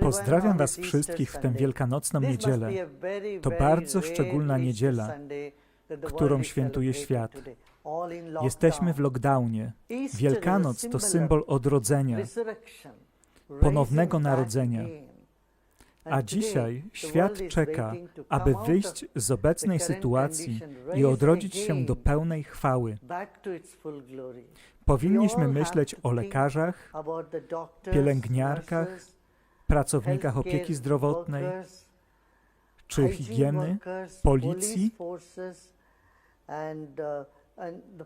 Pozdrawiam Was wszystkich w tę wielkanocną niedzielę. To bardzo szczególna niedziela, którą świętuje świat. Jesteśmy w lockdownie. Wielkanoc to symbol odrodzenia, ponownego narodzenia. A dzisiaj świat czeka, aby wyjść z obecnej sytuacji i odrodzić się do pełnej chwały. Powinniśmy myśleć o lekarzach, pielęgniarkach, pracownikach opieki zdrowotnej czy higieny, policji,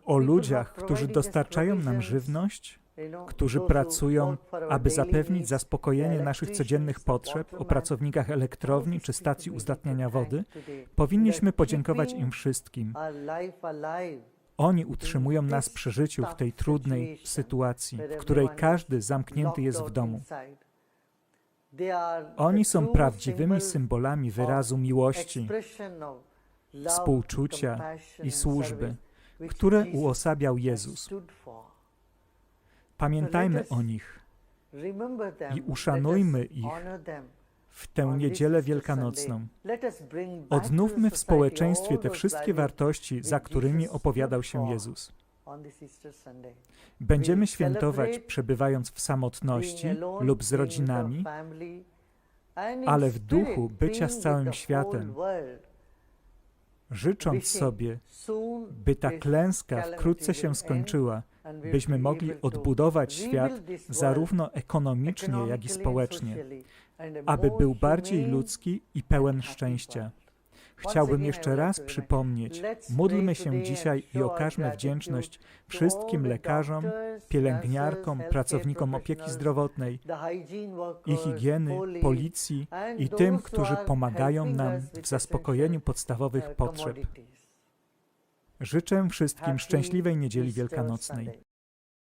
o ludziach, którzy dostarczają nam żywność, którzy pracują, aby zapewnić zaspokojenie naszych codziennych potrzeb, o pracownikach elektrowni czy stacji uzdatniania wody, powinniśmy podziękować im wszystkim. Oni utrzymują nas przy życiu w tej trudnej sytuacji, w której każdy zamknięty jest w domu. Oni są prawdziwymi symbolami wyrazu miłości, współczucia i służby, które uosabiał Jezus. Pamiętajmy o nich i uszanujmy ich w tę niedzielę wielkanocną. Odnówmy w społeczeństwie te wszystkie wartości, za którymi opowiadał się Jezus. Będziemy świętować przebywając w samotności lub z rodzinami, ale w duchu bycia z całym światem, życząc sobie, by ta klęska wkrótce się skończyła, byśmy mogli odbudować świat zarówno ekonomicznie, jak i społecznie, aby był bardziej ludzki i pełen szczęścia. Chciałbym jeszcze raz przypomnieć, módlmy się dzisiaj i okażmy wdzięczność wszystkim lekarzom, pielęgniarkom, pracownikom opieki zdrowotnej i higieny, policji i tym, którzy pomagają nam w zaspokojeniu podstawowych potrzeb. Życzę wszystkim szczęśliwej niedzieli wielkanocnej.